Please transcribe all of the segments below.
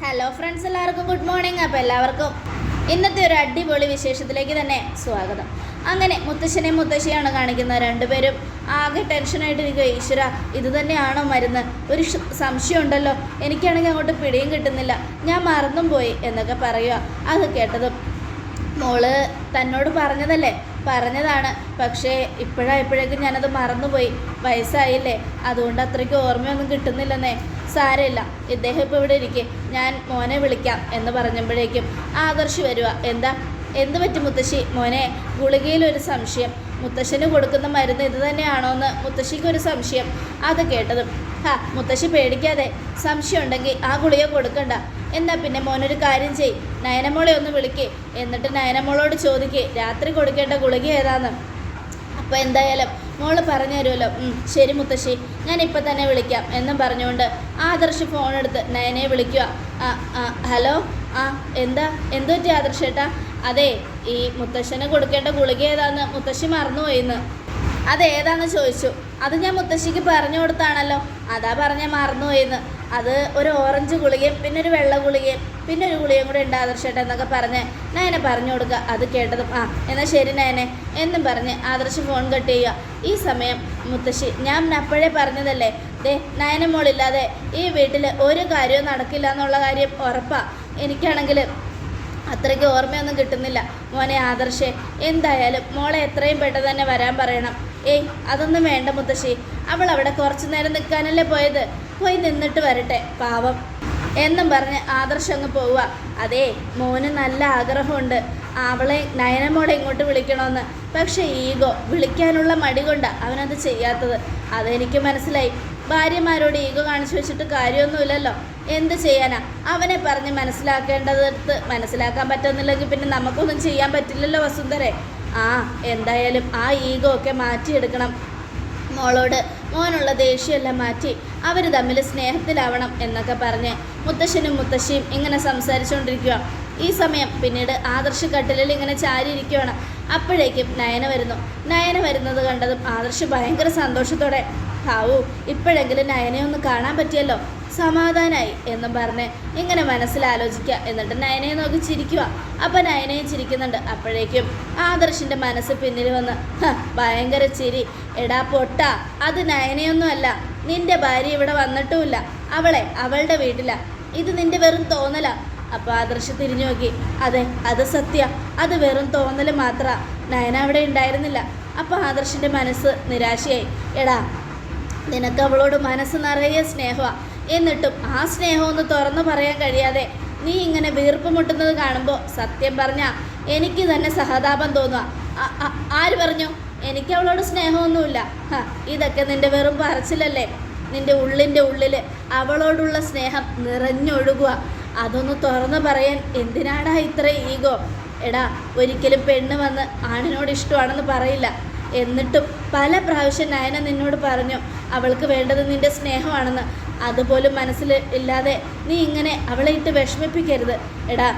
Hello friends എല്ലാവർക്കും good morning അപ്പോൾ എല്ലാവർക്കും ഇന്നത്തെ ഒരു അടിപൊളി വിശേഷത്തിലേക്ക് തന്നെ സ്വാഗതം. അങ്ങനെ മുത്തശ്ശനെ മുത്തശ്ശിയാണ് കാണിക്കുന്നത് രണ്ടുപേരും ആകെ ടെൻഷനായിട്ടിരിക്കുക ഈശ്വര ഇത് തന്നെയാണോ മരുന്ന്? ഒരു സംശയം ഉണ്ടല്ലോ. എനിക്കാണെങ്കിൽ അങ്ങോട്ട് പിടിയും കിട്ടുന്നില്ല. ഞാൻ മറന്നും പോയി എന്നൊക്കെ പറയുക അത് കേട്ടതും മോൾ തന്നോട് പറഞ്ഞതല്ലേ? പറഞ്ഞതാണ്. പക്ഷേ ഇപ്പോഴാ ഇപ്പോഴേക്കും ഞാനത് മറന്നുപോയി. വയസ്സായില്ലേ. അതുകൊണ്ട് അത്രയ്ക്ക് ഓർമ്മയൊന്നും കിട്ടുന്നില്ലെന്നേ. സാരമില്ല. ഇദ്ദേഹം ഇപ്പോൾ ഇവിടെ ഇരിക്കെ. ഞാൻ മോനെ വിളിക്കാം എന്ന് പറഞ്ഞപ്പോഴേക്കും ആദർശ് വരിക എന്താ? എന്ത് പറ്റി മുത്തശ്ശി? മോനെ ഗുളികയിലൊരു സംശയം. മുത്തശ്ശന് കൊടുക്കുന്ന മരുന്ന് ഇത് തന്നെയാണോ എന്ന് മുത്തശ്ശിക്കൊരു സംശയം. അത് കേട്ടതും ഹാ മുത്തശ്ശി പേടിക്കാതെ സംശയം ഉണ്ടെങ്കിൽ ആ ഗുളിക കൊടുക്കണ്ട. എന്നാൽ പിന്നെ മോനൊരു കാര്യം ചെയ്. നയനമോളെ ഒന്ന് വിളിക്കേ. എന്നിട്ട് നയനമോളോട് ചോദിക്കേ രാത്രി കൊടുക്കേണ്ട ഗുളിക ഏതാണെന്ന് അപ്പോൾ എന്തായാലും മോൾ പറഞ്ഞു തരുമല്ലോ ശരി മുത്തശ്ശി. ഞാൻ ഇപ്പം തന്നെ വിളിക്കാം. എന്നും പറഞ്ഞുകൊണ്ട് ആദർശ് ഫോണെടുത്ത് നയനെ വിളിക്കുക. ഹലോ? ആ എന്താ? എന്ത് ആദർശ് ഏട്ടാ? അതെ ഈ മുത്തശ്ശന് കൊടുക്കേണ്ട ഗുളിക ഏതാന്ന് മുത്തശ്ശി മറന്നുപോയിന്ന്. അത് ഏതാന്ന് ചോദിച്ചു. അത് ഞാൻ മുത്തശ്ശിക്ക് പറഞ്ഞു കൊടുത്താണല്ലോ. അതാ പറഞ്ഞ മറന്നുപോയിന്ന്. അത് ഒരു ഓറഞ്ച് ഗുളികയും പിന്നെ ഒരു വെള്ള ഗുളികയും. പിന്നെ ഒരു ഗുളിയും കൂടെ ഉണ്ട് ആദർശേട്ടൻ എന്നൊക്കെ പറഞ്ഞ് നയനെ പറഞ്ഞു കൊടുക്കുക. അത് കേട്ടതും ആ എന്നാൽ ശരി നയനെ എന്നും പറഞ്ഞ് ആദർശ് ഫോൺ കട്ട് ചെയ്യുക. ഈ സമയം മുത്തശ്ശി ഞാൻ അപ്പോഴേ പറഞ്ഞതല്ലേ? ദേ നയന മോളില്ലാതെ ഈ വീട്ടിൽ ഒരു കാര്യവും നടക്കില്ല എന്നുള്ള കാര്യം ഉറപ്പാ. എനിക്കാണെങ്കിൽ അത്രയ്ക്ക് ഓർമ്മയൊന്നും കിട്ടുന്നില്ല. മോനെ ആദർശേ എന്തായാലും മോളെ എത്രയും പെട്ടെന്ന് തന്നെ വരാൻ പറയണം. ഏയ് അതൊന്നും വേണ്ട മുത്തശ്ശി. അവൾ അവിടെ കുറച്ചു നേരം നിൽക്കാനല്ലേ പോയത്? പോയി നിന്നിട്ട് വരട്ടെ. പാവം. എന്നും പറഞ്ഞ് ആദർശം അങ്ങ് പോവുക. അതെ മോന് നല്ല ആഗ്രഹമുണ്ട്. അവളെ നയനമോളെ ഇങ്ങോട്ട് വിളിക്കണമെന്ന് പക്ഷേ ഈഗോ വിളിക്കാനുള്ള മടി കൊണ്ടാണ് അവനത് ചെയ്യാത്തത്. അതെനിക്ക് മനസ്സിലായി. ഭാര്യമാരോട് ഈഗോ കാണിച്ചു വെച്ചിട്ട് കാര്യമൊന്നുമില്ലല്ലോ. എന്ത് ചെയ്യാനാ? അവനെ പറഞ്ഞ് മനസ്സിലാക്കേണ്ടതെടുത്ത് മനസ്സിലാക്കാൻ പറ്റുന്നില്ലെങ്കിൽ പിന്നെ നമുക്കൊന്നും ചെയ്യാൻ പറ്റില്ലല്ലോ വസുന്ധരെ. ആ എന്തായാലും ആ ഈഗോ ഒക്കെ മാറ്റിയെടുക്കണം മോളോട്. മോനുള്ള ദേഷ്യമെല്ലാം മാറ്റി. അവർ തമ്മിൽ സ്നേഹത്തിലാവണം എന്നൊക്കെ പറഞ്ഞ് മുത്തശ്ശനും മുത്തശ്ശിയും ഇങ്ങനെ സംസാരിച്ചുകൊണ്ടിരിക്കുക ഈ സമയം പിന്നീട് ആദർശ് കട്ടിലിൽ ഇങ്ങനെ ചാരിയിരിക്കുകയാണ്. അപ്പോഴേക്കും നയന വരുന്നു. നയന വരുന്നത് കണ്ടതും ആദർശ് ഭയങ്കര സന്തോഷത്തോടെ ഹാവു ഇപ്പോഴെങ്കിലും നയനെ ഒന്ന് കാണാൻ പറ്റിയല്ലോ. സമാധാനായി എന്നും പറഞ്ഞ് ഇങ്ങനെ മനസ്സിലാലോചിക്കുക. എന്നിട്ട് നയനയെ നോക്കി ചിരിക്കുക. അപ്പം നയനയും ചിരിക്കുന്നുണ്ട്. അപ്പോഴേക്കും ആദർശിന്റെ മനസ്സ് പിന്നിൽ വന്ന് ഭയങ്കര ചിരി. എടാ പൊട്ട അത് നയനയൊന്നുമല്ല. നിന്റെ ഭാര്യ ഇവിടെ വന്നിട്ടുമില്ല. അവളെ അവളുടെ വീട്ടിലാ. ഇത് നിന്റെ വെറും തോന്നല. അപ്പോൾ ആദർശ് തിരിഞ്ഞു നോക്കി. അതെ അത് സത്യ. അത് വെറും തോന്നൽ മാത്ര. നയന അവിടെ ഉണ്ടായിരുന്നില്ല. അപ്പോൾ ആദർശിന്റെ മനസ്സ് നിരാശയായി. എടാ നിനക്ക് അവളോട് മനസ്സ് നിറയെ സ്നേഹമാണ് എന്നിട്ടും ആ സ്നേഹം ഒന്ന് തുറന്നു പറയാൻ കഴിയാതെ നീ ഇങ്ങനെ വീർപ്പ് മുട്ടുന്നത് കാണുമ്പോൾ സത്യം പറഞ്ഞാൽ എനിക്ക് തന്നെ സഹതാപം തോന്നുക ആര് പറഞ്ഞു? എനിക്ക് അവളോട് സ്നേഹമൊന്നുമില്ല. ഇതൊക്കെ നിന്റെ വെറും പറച്ചിലല്ലേ? നിന്റെ ഉള്ളിന്റെ ഉള്ളിൽ അവളോടുള്ള സ്നേഹം നിറഞ്ഞൊഴുകുക അതൊന്ന് തുറന്നു പറയാൻ എന്തിനാടാ ഇത്ര ഈഗോ? എടാ ഒരിക്കലും പെണ്ണ് വന്ന് ആണിനോട് ഇഷ്ടമാണെന്ന് പറയില്ല. എന്നിട്ടും പല പ്രാവശ്യം നയന നിന്നോട് പറഞ്ഞു അവൾക്ക് വേണ്ടത് നിന്റെ സ്നേഹമാണെന്ന്. അതുപോലും മനസ്സിൽ ഇല്ലാതെ നീ ഇങ്ങനെ അവളെ ഇട്ട് വിഷമിപ്പിക്കരുത്. എടാ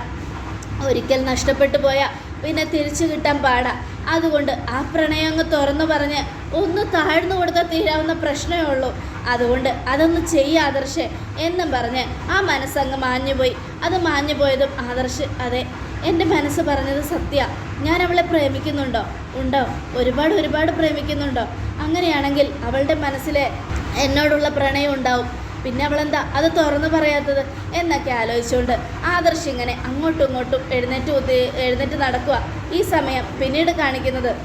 ഒരിക്കൽ നഷ്ടപ്പെട്ടു പോയാൽ പിന്നെ തിരിച്ചു കിട്ടാൻ പാടാ. അതുകൊണ്ട് ആ പ്രണയം അങ്ങ് തുറന്നു പറഞ്ഞ് ഒന്ന് താഴ്ന്നു കൊടുത്താൽ തീരാവുന്ന പ്രശ്നമേ ഉള്ളൂ. അതുകൊണ്ട് അതൊന്ന് ചെയ്യ ആദർശ് എന്നും പറഞ്ഞ് ആ മനസ്സങ്ങ് മാഞ്ഞുപോയി. അത് മാഞ്ഞു പോയതും ആദർശ് അതെ എന്റെ മനസ്സ് പറഞ്ഞത് സത്യ. ഞാൻ അവളെ പ്രേമിക്കുന്നുണ്ടോ? ഉണ്ടോ? ഒരുപാട് ഒരുപാട് പ്രേമിക്കുന്നുണ്ടോ? അങ്ങനെയാണെങ്കിൽ അവളുടെ മനസ്സിലെ എന്നോടുള്ള പ്രണയം ഉണ്ടാവും. പിന്നെ അവളെന്താ? അത് തുറന്നു പറയാത്തത്? എന്നൊക്കെ ആലോചിച്ചുകൊണ്ട് ആദർശ് ഇങ്ങനെ അങ്ങോട്ടും ഇങ്ങോട്ടും എഴുന്നേറ്റ് എഴുന്നേറ്റ് നടക്കുക. ഈ സമയം പിന്നീട് കാണിക്കുന്നത്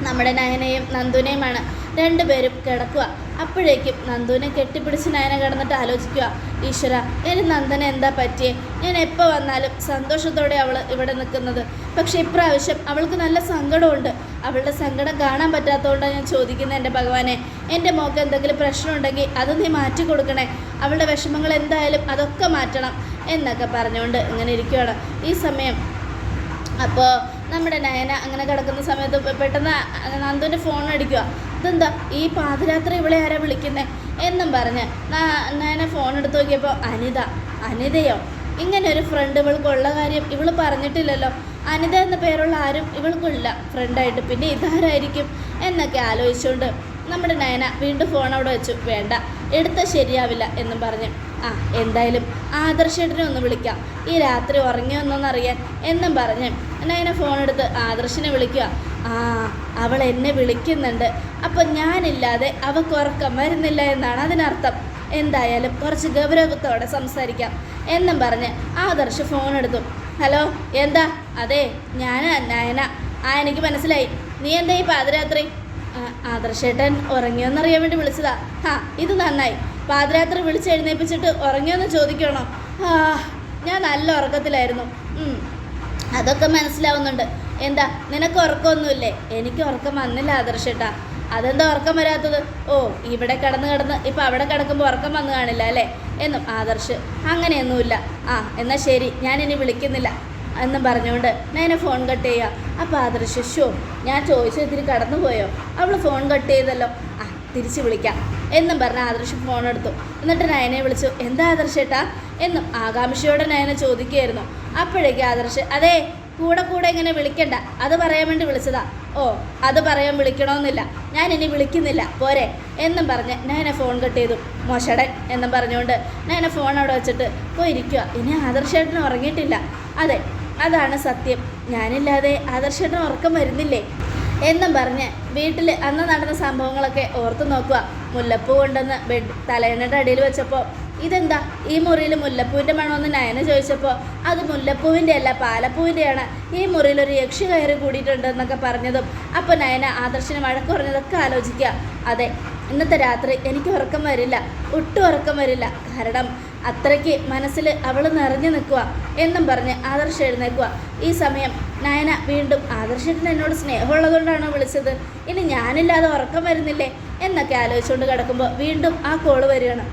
നമ്മുടെ നയനയും നന്ദുനെയുമാണ്. രണ്ടുപേരും കിടക്കുക. അപ്പോഴേക്കും നന്ദുവിനെ കെട്ടിപ്പിടിച്ച് നയന കിടന്നിട്ട് ആലോചിക്കുക ഈശ്വര ഇനി നന്ദന എന്താ പറ്റിയേ? ഞാൻ എപ്പോൾ വന്നാലും സന്തോഷത്തോടെ അവൾ ഇവിടെ നിൽക്കുന്നത്. പക്ഷേ ഇപ്രാവശ്യം അവൾക്ക് നല്ല സങ്കടമുണ്ട്. അവളുടെ സങ്കടം കാണാൻ പറ്റാത്തതുകൊണ്ടാണ് ഞാൻ ചോദിക്കുന്നത് എന്റെ ഭഗവാനെ. എന്റെ മോക്ക് എന്തെങ്കിലും പ്രശ്നമുണ്ടെങ്കിൽ അത് നീ മാറ്റി കൊടുക്കണേ. അവളുടെ വിഷമങ്ങൾ എന്തായാലും അതൊക്കെ മാറ്റണം എന്നൊക്കെ പറഞ്ഞുകൊണ്ട് ഇങ്ങനെ ഇരിക്കുകയാണ് ഈ സമയം അപ്പോൾ നമ്മുടെ നയന അങ്ങനെ കിടക്കുന്ന സമയത്ത് പെട്ടെന്ന് നന്ദുവിന്റെ ഫോൺ അടിക്കുക ഇതെന്താ? ഈ പാതിരാത്രി ഇവളെ ആരാ വിളിക്കുന്നത് എന്നും പറഞ്ഞ് നയന ഫോൺ എടുത്ത് നോക്കിയപ്പോൾ അനിത അനിതയോ? ഇങ്ങനെ ഒരു ഫ്രണ്ട് ഇവൾക്കുള്ള കാര്യം ഇവൾ പറഞ്ഞിട്ടില്ലല്ലോ. അനിത എന്ന പേരുള്ള ആരും ഇവൾക്കില്ല ഫ്രണ്ടായിട്ട് പിന്നെ ഇതാരായിരിക്കും എന്നൊക്കെ ആലോചിച്ചുകൊണ്ട് നമ്മുടെ നയന വീണ്ടും ഫോൺ അവിടെ വെച്ചു. വേണ്ട എടുത്ത ശരിയാവില്ല എന്നും പറഞ്ഞ്. ആ എന്തായാലും ആദർശേട്ടനെ ഒന്ന് വിളിക്കാം. ഈ രാത്രി ഉറങ്ങിയൊന്നൊന്നറിയാൻ എന്നും പറഞ്ഞ് നയന ഫോൺ എടുത്ത് ആദർശിനെ വിളിക്കുക. ആ അവൾ എന്നെ വിളിക്കുന്നുണ്ട്. അപ്പം ഞാനില്ലാതെ അവൾക്ക് ഉറക്കം വരുന്നില്ല എന്നാണ് അതിനർത്ഥം. എന്തായാലും കുറച്ച് ഗൗരവത്തോടെ സംസാരിക്കാം. എന്നും പറഞ്ഞ് ആദർശ് ഫോൺ എടുത്തു. ഹലോ എന്താ? അതെ ഞാൻ നയന. ആ എനിക്ക് മനസ്സിലായി. നീ എന്താ ഈ പാതിരാത്രി? ആദർശേട്ടൻ ഉറങ്ങിയോന്നറിയാൻ വേണ്ടി വിളിച്ചതാ. ആ ഇത് നന്നായി. പാതിരാത്രി വിളിച്ച് എഴുന്നേൽപ്പിച്ചിട്ട് ഉറങ്ങിയോന്ന് ചോദിക്കണോ? ആ ഞാൻ നല്ല ഉറക്കത്തിലായിരുന്നു. അതൊക്കെ മനസ്സിലാവുന്നുണ്ട്. എന്താ നിനക്ക് ഉറക്കമൊന്നുമില്ലേ? എനിക്ക് ഉറക്കം വന്നില്ല ആദർശേട്ടാ. അതെന്താ ഉറക്കം വരാത്തത്? ഓ ഇവിടെ കിടന്ന് കിടന്ന് ഇപ്പം അവിടെ കിടക്കുമ്പോൾ ഉറക്കം വന്നു കാണില്ല അല്ലേ? എന്നും ആദർശ് അങ്ങനെയൊന്നുമില്ല. ആ എന്നാൽ ശരി ഞാനിനി വിളിക്കുന്നില്ല എന്നും പറഞ്ഞുകൊണ്ട് ഞാൻ ഫോൺ കട്ട് ചെയ്യുക അപ്പോൾ ആദർശ് ഷോ ഞാൻ ചോദിച്ചു ഇത്തിരി കടന്നു പോയോ അവൾ ഫോൺ കട്ട് ചെയ്തല്ലോ. ആ തിരിച്ച് വിളിക്കാം. എന്നും പറഞ്ഞ് ആദർശ് ഫോൺ എടുത്തു. എന്നിട്ട് നയനെ വിളിച്ചു എന്താ ആദർശേട്ടാ? എന്നും ആകാംക്ഷയോടെ നയനെ ചോദിക്കുകയായിരുന്നു. അപ്പോഴേക്ക് ആദർശ് അതെ കൂടെ കൂടെ ഇങ്ങനെ വിളിക്കണ്ട. അത് പറയാൻ വേണ്ടി വിളിച്ചതാ. ഓ അത് പറയാൻ വിളിക്കണമെന്നില്ല ഞാൻ ഇനി വിളിക്കുന്നില്ല. പോരെ. എന്നും പറഞ്ഞ് നയന ഫോൺ കട്ട് ചെയ്തു. മോശടൻ എന്നും പറഞ്ഞുകൊണ്ട് ഞാൻ എന്നെ ഫോൺ അവിടെ വെച്ചിട്ട് പോയി ഇരിക്കുക ഇനി ആദർശേട്ടന് ഉറങ്ങിയിട്ടില്ല. അതെ അതാണ് സത്യം. ഞാനില്ലാതെ ആദർശേട്ടന് ഉറക്കം വരുന്നില്ലേ? എന്നും പറഞ്ഞ് വീട്ടിൽ അന്ന് നടന്ന സംഭവങ്ങളൊക്കെ ഓർത്തു നോക്കുക മുല്ലപ്പൂ കൊണ്ടുവന്ന് ബെഡ് തലേണയുടെ അടിയിൽ വെച്ചപ്പോൾ ഇതെന്താ? ഈ മുറിയിൽ മുല്ലപ്പൂവിന്റെ മണമെന്ന് നയന ചോദിച്ചപ്പോൾ അത് മുല്ലപ്പൂവിന്റെ അല്ല പാലപ്പൂവിന്റെയാണ്. ഈ മുറിയിൽ ഒരു യക്ഷി കയറി കൂടിയിട്ടുണ്ട് എന്നൊക്കെ പറഞ്ഞതും അപ്പോൾ നയന ആദർശന വഴക്ക് പറഞ്ഞതൊക്കെ ആലോചിക്കുക. അതെ ഇന്നത്തെ രാത്രി എനിക്ക് ഉറക്കം വരില്ല ഒട്ടും ഉറക്കം വരില്ല. കാരണം അത്രയ്ക്ക് മനസ്സിൽ അവൾ നിറഞ്ഞു നിൽക്കുക എന്നും പറഞ്ഞ് ആദർശ് എഴുന്നേക്കുക ഈ സമയം നയന വീണ്ടും ആദർശത്തിന് എന്നോട് സ്നേഹമുള്ളതുകൊണ്ടാണോ വിളിച്ചത്? ഇനി ഞാനില്ലാതെ ഉറക്കം വരുന്നില്ലേ? എന്നൊക്കെ ആലോചിച്ചുകൊണ്ട് കിടക്കുമ്പോൾ വീണ്ടും ആ കോൾ വരികയാണ്.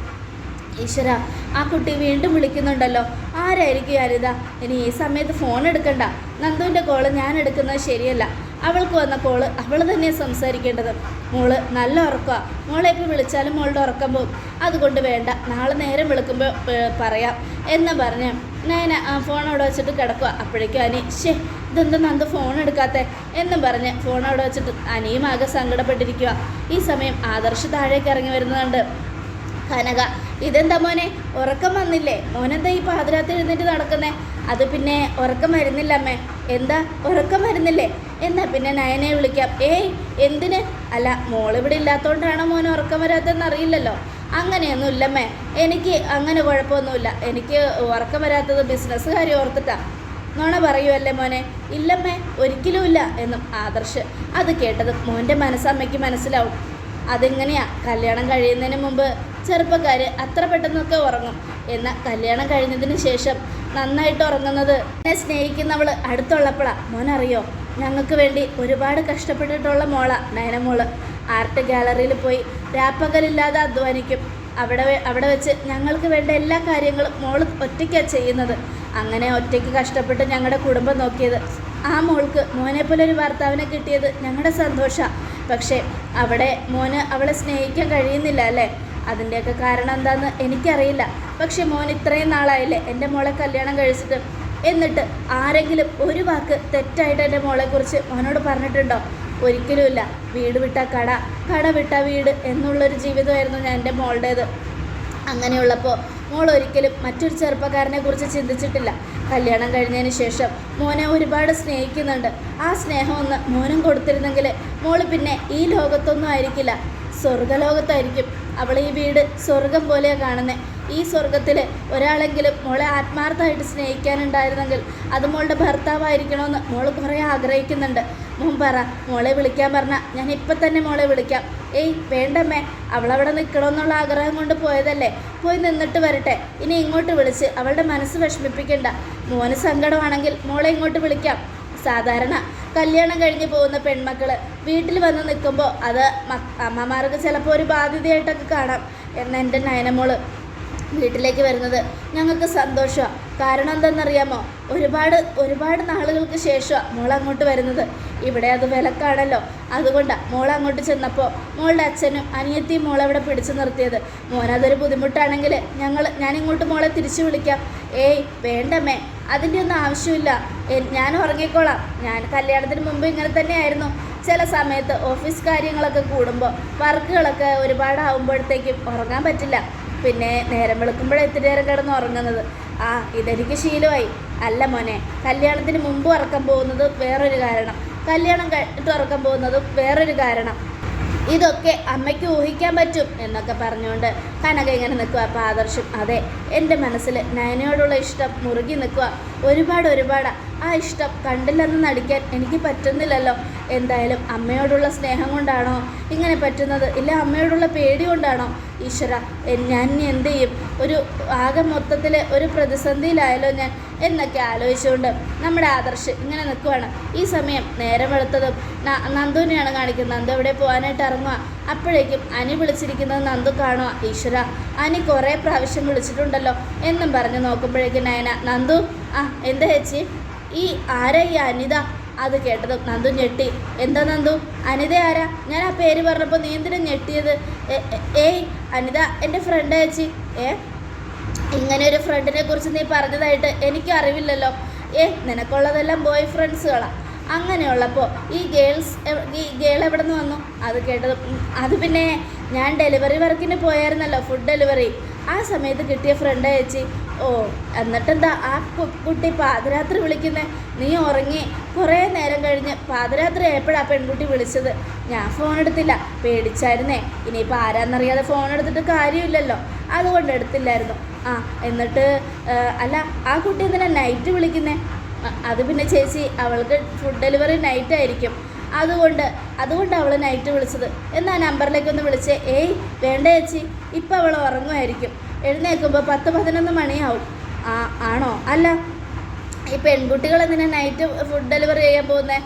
ഈശ്വര ആ കുട്ടി വീണ്ടും വിളിക്കുന്നുണ്ടല്ലോ. ആരായിരിക്കും അരിത ഇനി ഈ സമയത്ത് ഫോൺ എടുക്കണ്ട. നന്ദുവിന്റെ കോൾ ഞാൻ എടുക്കുന്നത് ശരിയല്ല. അവൾക്ക് വന്ന കോൾ അവൾ തന്നെ സംസാരിക്കേണ്ടത്. മോൾ നല്ല ഉറക്കമാണ് മോളെ ഇപ്പോൾ വിളിച്ചാലും മോളുടെ ഉറക്കം പോകും അതുകൊണ്ട് വേണ്ട. നാളെ നേരം വിളിക്കുമ്പോൾ പറയാം. എന്ന് പറഞ്ഞ് ഞാൻ ഫോൺ അവിടെ വെച്ചിട്ട് കിടക്കുക അപ്പോഴേക്കും അനി ഷേ ഇതെന്താ നന്ദ ഫോൺ എടുക്കാത്ത? എന്ന് പറഞ്ഞ് ഫോൺ അവിടെ വെച്ചിട്ട് അനിയും ആകെ സങ്കടപ്പെട്ടിരിക്കുക ഈ സമയം ആദർശ് താഴേക്ക് ഇറങ്ങി വരുന്നതുണ്ട് കനക. ഇതെന്താ മോനെ? ഉറക്കം വന്നില്ലേ? മോനെന്താ ഈ പാതിരാത്രി എഴുന്നേറ്റ് നടക്കുന്നേ? അത് പിന്നെ ഉറക്കം വരുന്നില്ല അമ്മേ. എന്താ? ഉറക്കം വരുന്നില്ലേ? എന്നാ പിന്നെ നയനെ വിളിക്കാം. ഏയ് എന്തിന്? അല്ല മോളിവിടെ ഇല്ലാത്തതുകൊണ്ടാണോ മോനെ ഉറക്കം വരാത്തതെന്ന് അറിയില്ലല്ലോ. അങ്ങനെയൊന്നും ഇല്ലമ്മേ എനിക്ക് അങ്ങനെ കുഴപ്പമൊന്നുമില്ല. എനിക്ക് ഉറക്കം വരാത്തത് ബിസിനസ് കാര്യം ഓർത്തിട്ടാ. നോണ പറയുമല്ലേ മോനെ? ഇല്ലമ്മേ ഒരിക്കലുമില്ല എന്നും ആദർശ് അത് കേട്ടത് മോന്റെ മനസ്സമ്മയ്ക്ക് മനസ്സിലാവും. അതെങ്ങനെയാ? കല്യാണം കഴിയുന്നതിന് മുമ്പ് ചെറുപ്പക്കാർ അത്ര പെട്ടെന്നൊക്കെ ഉറങ്ങും. എന്നാൽ കല്യാണം കഴിഞ്ഞതിന് ശേഷം നന്നായിട്ട് ഉറങ്ങുന്നത്. എന്നെ സ്നേഹിക്കുന്നവൾ അടുത്തുള്ളപ്പോഴാണ് മോനറിയോ? ഞങ്ങൾക്ക് വേണ്ടി ഒരുപാട് കഷ്ടപ്പെട്ടിട്ടുള്ള മോള നയനമോൾ ആർട്ട് ഗാലറിയിൽ പോയി രാപ്പകലില്ലാതെ അധ്വാനിക്കും. അവിടെ അവിടെ വെച്ച് ഞങ്ങൾക്ക് വേണ്ട എല്ലാ കാര്യങ്ങളും മോൾ ഒറ്റയ്ക്കാണ് ചെയ്യുന്നത്. അങ്ങനെ ഒറ്റയ്ക്ക് കഷ്ടപ്പെട്ട് ഞങ്ങളുടെ കുടുംബം നോക്കിയത്. ആ മോൾക്ക് മോനെ പോലെ ഒരു ഭർത്താവിനെ കിട്ടിയത് ഞങ്ങളുടെ സന്തോഷമാണ് പക്ഷേ അവിടെ മോന് അവളെ സ്നേഹിക്കാൻ കഴിയുന്നില്ല അല്ലേ? അതിന്റെയൊക്കെ കാരണം എന്താണെന്ന് എനിക്കറിയില്ല. പക്ഷേ മോൻ ഇത്രയും നാളായില്ലേ എന്റെ മോളെ കല്യാണം കഴിച്ചിട്ട്? എന്നിട്ട് ആരെങ്കിലും ഒരു വാക്ക് തെറ്റായിട്ട് എന്റെ മോളെക്കുറിച്ച് മോനോട് പറഞ്ഞിട്ടുണ്ടോ? ഒരിക്കലുമില്ല. വീട് വിട്ട കട കട വിട്ട വീട് എന്നുള്ളൊരു ജീവിതമായിരുന്നു ഞാൻ എന്റെ മോളുടേത്. അങ്ങനെയുള്ളപ്പോൾ മോൾ ഒരിക്കലും മറ്റൊരു ചെറുപ്പക്കാരനെ കുറിച്ച് ചിന്തിച്ചിട്ടില്ല. കല്യാണം കഴിഞ്ഞതിന് ശേഷം മോനെ ഒരുപാട് സ്നേഹിക്കുന്നുണ്ട്. ആ സ്നേഹം ഒന്ന് മോനും കൊടുത്തിരുന്നെങ്കിൽ മോൾ പിന്നെ ഈ ലോകത്തൊന്നും ആയിരിക്കില്ല. സ്വർഗലോകത്തായിരിക്കും. അവൾ ഈ വീട് സ്വർഗം പോലെയാണ് കാണുന്നത് ഈ സ്വർഗത്തിൽ ഒരാളെങ്കിലും മോളെ ആത്മാർത്ഥമായിട്ട് സ്നേഹിക്കാനുണ്ടായിരുന്നെങ്കിൽ അത് മോളുടെ ഭർത്താവായിരിക്കണമെന്ന് മോൾ കുറേ ആഗ്രഹിക്കുന്നുണ്ട്. മോൻ പറ മോളെ വിളിക്കാൻ പറഞ്ഞ ഞാൻ ഇപ്പം തന്നെ മോളെ വിളിക്കാം. ഏയ് വേണ്ടമ്മേ അവളവിടെ നിൽക്കണമെന്നുള്ള ആഗ്രഹം കൊണ്ട് പോയതല്ലേ. പോയി നിന്നിട്ട് വരട്ടെ. ഇനി ഇങ്ങോട്ട് വിളിച്ച് അവളുടെ മനസ്സ് വിഷമിപ്പിക്കണ്ട. മോന് സങ്കടമാണെങ്കിൽ മോളെ ഇങ്ങോട്ട് വിളിക്കാം. സാധാരണ കല്യാണം കഴിഞ്ഞ് പോകുന്ന പെൺമക്കൾ വീട്ടിൽ വന്ന് നിൽക്കുമ്പോൾ അത് അമ്മമാർക്ക് ചിലപ്പോൾ ഒരു ബാധ്യതയായിട്ടൊക്കെ കാണാം. എന്നാൽ എന്റെ നയനമോൾ വീട്ടിലേക്ക് വരുന്നത് ഞങ്ങൾക്ക് സന്തോഷമാണ് കാരണം എന്തെന്നറിയാമോ? ഒരുപാട് ഒരുപാട് നാളുകൾക്ക് ശേഷമാണ് മോൾ അങ്ങോട്ട് വരുന്നത്. ഇവിടെ അത് വിലക്കാണല്ലോ. അതുകൊണ്ടാണ് മോൾ അങ്ങോട്ട് ചെന്നപ്പോൾ മോളുടെ അച്ഛനും അനിയത്തിയും മോളെ അവിടെ പിടിച്ചു നിർത്തിയത്. മോനതൊരു ബുദ്ധിമുട്ടാണെങ്കിൽ ഞങ്ങൾ ഞാനിങ്ങോട്ട് മോളെ തിരിച്ചു വിളിക്കാം. ഏയ് വേണ്ടമ്മേ. അതിന്റെ ഒന്നും ആവശ്യമില്ല. ഞാൻ ഉറങ്ങിക്കോളാം. ഞാൻ കല്യാണത്തിന് മുമ്പ് ഇങ്ങനെ തന്നെയായിരുന്നു. ചില സമയത്ത് ഓഫീസ് കാര്യങ്ങളൊക്കെ കൂടുമ്പോൾ വർക്കുകളൊക്കെ ഒരുപാടാവുമ്പോഴത്തേക്കും ഉറങ്ങാൻ പറ്റില്ല. പിന്നെ നേരം വെളുക്കുമ്പോഴേ ഇത്തിരി നേരം കിടന്ന് ഉറങ്ങുന്നത്. ആ ഇതെനിക്ക് ശീലമായി. അല്ല മോനെ കല്യാണത്തിന് മുമ്പ് ഉറക്കം പോകുന്നത് വേറൊരു കാരണം. കല്യാണം കഴിഞ്ഞിട്ട് ഉറക്കം പോകുന്നത് വേറൊരു കാരണം. ഇതൊക്കെ അമ്മയ്ക്ക് ഊഹിക്കാൻ പറ്റും എന്നൊക്കെ പറഞ്ഞുകൊണ്ട് കനക ഇങ്ങനെ നിൽക്കുക അപ്പോൾ ആദർശം. അതെ എന്റെ മനസ്സിൽ നയനയോടുള്ള ഇഷ്ടം മുറുകി നിൽക്കുക ഒരുപാട് ഒരുപാട്. ആ ഇഷ്ടം കണ്ടില്ലെന്ന് നടിക്കാൻ എനിക്ക് പറ്റുന്നില്ലല്ലോ. എന്തായാലും അമ്മയോടുള്ള സ്നേഹം കൊണ്ടാണോ ഇങ്ങനെ പറ്റുന്നത്? ഇല്ല അമ്മയോടുള്ള പേടി കൊണ്ടാണോ? ഈശ്വര ഞാൻ എന്ത് ചെയ്യും? ഒരു ആകെ മൊത്തത്തിൽ ഒരു പ്രതിസന്ധിയിലായാലോ ഞാൻ എന്നൊക്കെ ആലോചിച്ചുകൊണ്ട് നമ്മുടെ ആദർശ് ഇങ്ങനെ നിൽക്കുവാണ്. ഈ സമയം നേരം വെളുത്തതും നന്ദുവിനെയാണ് കാണിക്കുന്നത്. നന്ദു എവിടെ പോകാനായിട്ട് ഇറങ്ങുക അപ്പോഴേക്കും അനി വിളിച്ചിരിക്കുന്നത് നന്ദു കാണുക ഈശ്വര അനി കുറേ പ്രാവശ്യം വിളിച്ചിട്ടുണ്ടല്ലോ എന്നും പറഞ്ഞ് നോക്കുമ്പോഴേക്കും നയന നന്ദു ആ എന്താ ചേച്ചി? ഈ ആരാ ഈ അനിത? അത് കേട്ടതും നന്ദു ഞെട്ടി. എന്താ നന്ദു? അനിത ആരാ? ഞാൻ ആ പേര് പറഞ്ഞപ്പോൾ നീ എന്തിനാ ഞെട്ടിയത്? ഏയ് അനിത എന്റെ ഫ്രണ്ട് ചേച്ചി. ഏ? ഇങ്ങനെ ഒരു ഫ്രണ്ടിനെ കുറിച്ച് നീ പറഞ്ഞതായിട്ട് എനിക്ക് അറിവില്ലല്ലോ. ഏ നിനക്കുള്ളതെല്ലാം ബോയ് ഫ്രണ്ട്സുകളാണ് അങ്ങനെയുള്ളപ്പോൾ ഈ ഗേൾസ് ഈ ഗേൾ എവിടെ നിന്ന് വന്നു? അത് കേട്ടത് അത് പിന്നെ ഞാൻ ഡെലിവറി വർക്കിന് പോയായിരുന്നല്ലോ ഫുഡ് ഡെലിവറി ആ സമയത്ത് കിട്ടിയ ഫ്രണ്ട് ചേച്ചി. ഓ എന്നിട്ടെന്താ ആ കുട്ടി പാതിരാത്രി വിളിക്കുന്നേ? നീ ഉറങ്ങി. കുറേ നേരം കഴിഞ്ഞ് പാതിരാത്രി ആയപ്പോഴാണ് പെൺകുട്ടി വിളിച്ചത്. ഞാൻ ഫോൺ എടുത്തില്ല. പേടിച്ചായിരുന്നേ. ഇനിയിപ്പോൾ ആരാന്നറിയാതെ ഫോൺ എടുത്തിട്ട് കാര്യമില്ലല്ലോ. അതുകൊണ്ട് എടുത്തില്ലായിരുന്നു. ആ എന്നിട്ട് അല്ല ആ കുട്ടി എന്തിനാ നൈറ്റ് വിളിക്കുന്നേ? അത് പിന്നെ ചേച്ചി അവൾക്ക് ഫുഡ് ഡെലിവറി നൈറ്റ് ആയിരിക്കും. അതുകൊണ്ട് അതുകൊണ്ട് അവൾ നൈറ്റ് വിളിച്ചത്. എന്നാ നമ്പറിലേക്ക് ഒന്ന് വിളിച്ചേ. ഏയ് വേണ്ട ചേച്ചി. ഇപ്പം അവൾ ഉറങ്ങുമായിരിക്കും. എഴുന്നേൽക്കുമ്പോൾ പത്ത് പതിനൊന്ന് മണിയാവും. ആണോ? അല്ല ഈ പെൺകുട്ടികൾ എന്തിനാ നൈറ്റ് ഫുഡ് ഡെലിവറി ചെയ്യാൻ പോകുന്നത്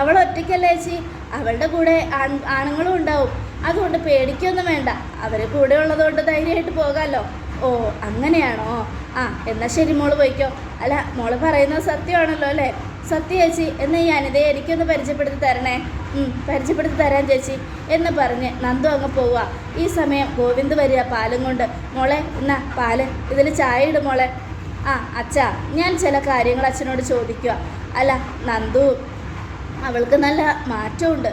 അവൾ ഒറ്റയ്ക്കല്ലേ ചേച്ചി? അവളുടെ കൂടെ ആൺ ആണുങ്ങളും ഉണ്ടാവും. അതുകൊണ്ട് പേടിക്കൊന്നും വേണ്ട. അവർ കൂടെ ഉള്ളതുകൊണ്ട് ധൈര്യമായിട്ട് പോകാമല്ലോ ഓ അങ്ങനെയാണോ? ആ എന്നാൽ ശരി മോൾ പോയിക്കോ. അല്ല മോൾ പറയുന്നത് സത്യമാണല്ലോ അല്ലേ? സത്യ ചേച്ചി എന്നാൽ ഈ അനിതയെ എനിക്കൊന്ന് പരിചയപ്പെടുത്തി തരണേ? പരിചയപ്പെടുത്തി തരാൻ ചേച്ചി എന്ന് പറഞ്ഞ് നന്ദു അങ്ങ് പോവുക ഈ സമയം ഗോവിന്ദ് വരിക പാലും കൊണ്ട്. മോളെ എന്നാ പാൽ? ഇതിൽ ചായ ഇട് മോളെ. ആ അച്ഛാ ഞാൻ ചില കാര്യങ്ങൾ അച്ഛനോട് ചോദിക്കുക അല്ല നന്ദു അവൾക്ക് നല്ല മാറ്റമുണ്ട്.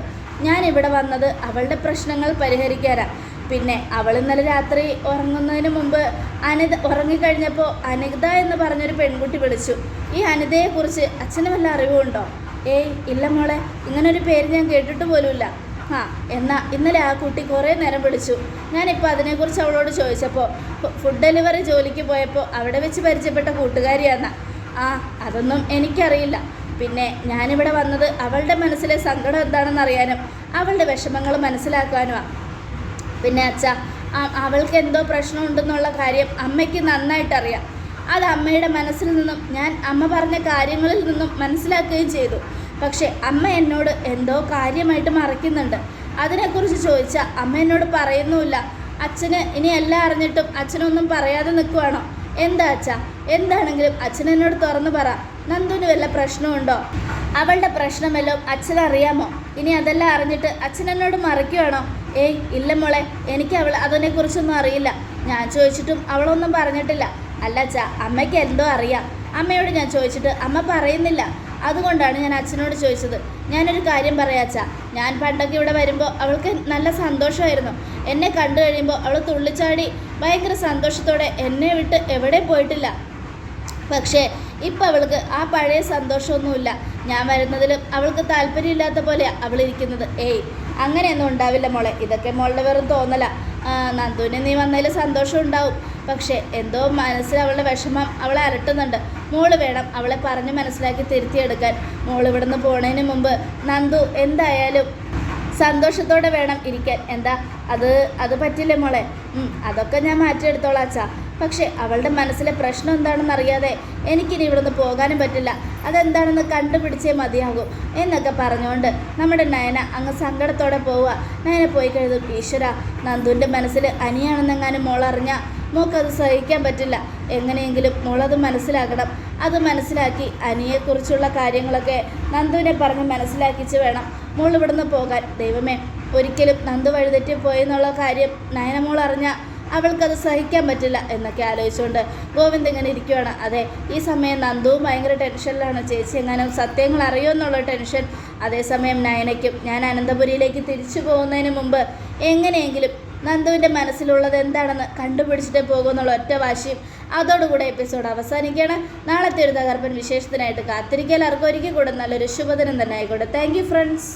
ഞാൻ ഇവിടെ വന്നത് അവളുടെ പ്രശ്നങ്ങൾ പരിഹരിക്കാനാണ് പിന്നെ അവൾ ഇന്നലെ രാത്രി ഉറങ്ങുന്നതിന് മുമ്പ് അനിത ഉറങ്ങിക്കഴിഞ്ഞപ്പോൾ അനിത എന്ന് പറഞ്ഞൊരു പെൺകുട്ടി വിളിച്ചു. ഈ അനിതയെക്കുറിച്ച് അച്ഛന് വല്ല അറിവുണ്ടോ? ഏയ് ഇല്ല മോളെ. ഇങ്ങനൊരു പേര് ഞാൻ കേട്ടിട്ട് പോലുമില്ല. ആ എന്നാ ഇന്നലെ ആ കുട്ടി കുറേ നേരം വിളിച്ചു. ഞാനിപ്പോൾ അതിനെക്കുറിച്ച് അവളോട് ചോദിച്ചപ്പോൾ ഫുഡ് ഡെലിവറി ജോലിക്ക് പോയപ്പോൾ അവിടെ വെച്ച് പരിചയപ്പെട്ട കൂട്ടുകാരിയാണ് ആ അതൊന്നും എനിക്കറിയില്ല. പിന്നെ ഞാനിവിടെ വന്നത് അവളുടെ മനസ്സിലെ സങ്കടം എന്താണെന്ന് അറിയാനും അവളുടെ വിഷമങ്ങൾ മനസ്സിലാക്കാനുമാണ് പിന്നെ അച്ഛ അവൾക്ക് എന്തോ പ്രശ്നമുണ്ടെന്നുള്ള കാര്യം അമ്മയ്ക്ക് നന്നായിട്ടറിയാം. അത് അമ്മയുടെ മനസ്സിൽ നിന്നും ഞാൻ അമ്മ പറഞ്ഞ കാര്യങ്ങളിൽ നിന്നും മനസ്സിലാക്കുകയും ചെയ്തു. പക്ഷേ അമ്മ എന്നോട് എന്തോ കാര്യമായിട്ട് മറയ്ക്കുന്നുണ്ട്. അതിനെക്കുറിച്ച് ചോദിച്ചാൽ അമ്മ എന്നോട് പറയുന്നുമില്ല. അച്ഛന് ഇനി എല്ലാം അറിഞ്ഞിട്ടും അച്ഛനൊന്നും പറയാതെ നിൽക്കുവാണോ? എന്താ അച്ഛ? എന്താണെങ്കിലും അച്ഛൻ എന്നോട് തുറന്നു പറ. നന്ദുവിന് വല്ല പ്രശ്നമുണ്ടോ? അവളുടെ പ്രശ്നമെല്ലാം അച്ഛനറിയാമോ ഇനി അതെല്ലാം അറിഞ്ഞിട്ട് അച്ഛൻ എന്നോട് ഏയ് ഇല്ല മോളെ എനിക്ക് അവൾ അതിനെക്കുറിച്ചൊന്നും അറിയില്ല. ഞാൻ ചോദിച്ചിട്ടും അവളൊന്നും പറഞ്ഞിട്ടില്ല. അല്ല അച്ഛ അമ്മയ്ക്ക് എന്തോ അറിയാം. അമ്മയോട് ഞാൻ ചോദിച്ചിട്ട് അമ്മ പറയുന്നില്ല. അതുകൊണ്ടാണ് ഞാൻ അച്ഛനോട് ചോദിച്ചത്. ഞാനൊരു കാര്യം പറയാം അച്ഛ. ഞാൻ പണ്ടൊക്കെ ഇവിടെ വരുമ്പോൾ അവൾക്ക് നല്ല സന്തോഷമായിരുന്നു. എന്നെ കണ്ടു കഴിയുമ്പോൾ അവൾ തുള്ളിച്ചാടി ഭയങ്കര സന്തോഷത്തോടെ എന്നെ വിട്ട് എവിടെ പോയിട്ടില്ല. പക്ഷേ ഇപ്പം അവൾക്ക് ആ പഴയ സന്തോഷമൊന്നുമില്ല. ഞാൻ വരുന്നതിലും അവൾക്ക് താല്പര്യമില്ലാത്ത പോലെയാണ് അവൾ ഇരിക്കുന്നത് ഏയ് അങ്ങനെയൊന്നും ഉണ്ടാവില്ല മോളെ. ഇതൊക്കെ മോളുടെ വെറും തോന്നല. നന്ദുവിന് നീ വന്നതിൽ സന്തോഷം ഉണ്ടാവും. പക്ഷേ എന്തോ മനസ്സിൽ അവളുടെ വിഷമം അവളെ അരട്ടുന്നുണ്ട്. മോൾ വേണം അവളെ പറഞ്ഞ് മനസ്സിലാക്കി തിരുത്തിയെടുക്കാൻ. മോൾ ഇവിടുന്ന് പോണതിന് മുമ്പ് നന്ദു എന്തായാലും സന്തോഷത്തോടെ വേണം ഇരിക്കാൻ. എന്താ? അത് അത് പറ്റില്ലേ മോളെ? അതൊക്കെ ഞാൻ മാറ്റിയെടുത്തോളാം അച്ഛാ. പക്ഷേ അവളുടെ മനസ്സിലെ പ്രശ്നം എന്താണെന്ന് അറിയാതെ എനിക്കിനി ഇവിടുന്ന് പോകാനും പറ്റില്ല. അതെന്താണെന്ന് കണ്ടുപിടിച്ചേ മതിയാകും എന്നൊക്കെ പറഞ്ഞുകൊണ്ട് നമ്മുടെ നയന അങ്ങ് സങ്കടത്തോടെ പോവുക. നയന പോയി കഴിഞ്ഞു ഈശ്വര നന്ദുവിന്റെ മനസ്സിൽ അനിയാണെന്നെങ്ങാനും മോളറിഞ്ഞ മോക്കത് സഹിക്കാൻ പറ്റില്ല. എങ്ങനെയെങ്കിലും മോളത് മനസ്സിലാക്കണം. അത് മനസ്സിലാക്കി അനിയെക്കുറിച്ചുള്ള കാര്യങ്ങളൊക്കെ നന്ദുവിനെ പറഞ്ഞ് മനസ്സിലാക്കിച്ച് വേണം. മോൾ ഇവിടുന്ന് പോകാൻ. ദൈവമേ ഒരിക്കലും നന്ദു വഴിതെറ്റി പോയെന്നുള്ള കാര്യം നയനമോൾ അറിഞ്ഞ അവൾക്കത് സഹിക്കാൻ പറ്റില്ല എന്നൊക്കെ ആലോചിച്ചുകൊണ്ട് ഗോവിന്ദ് ഇങ്ങനെ ഇരിക്കുവാണ്. അതെ ഈ സമയം നന്ദുവും ഭയങ്കര ടെൻഷനിലാണ്. ചേച്ചി എങ്ങാനും സത്യങ്ങൾ അറിയോ എന്നുള്ള ടെൻഷൻ. അതേസമയം നയനയ്ക്കും ഞാൻ അനന്തപുരിയിലേക്ക് തിരിച്ചു പോകുന്നതിന് മുമ്പ് എങ്ങനെയെങ്കിലും നന്ദുവിന്റെ മനസ്സിലുള്ളത് എന്താണെന്ന് കണ്ടുപിടിച്ചിട്ടേ പോകുമെന്നുള്ള ഒറ്റ വാശിയും അതോടുകൂടെ എപ്പിസോഡ് അവസാനിക്കുകയാണ്. നാളത്തെ ഒരു തകർപ്പൻ വിശേഷത്തിനായിട്ട് കാത്തിരിക്കാൻ എല്ലാവർക്കും ഒരിക്കൽ കൂടെ നല്ലൊരു ശുഭദിനം തന്നെ ആയിക്കോട്ടെ. Thank friends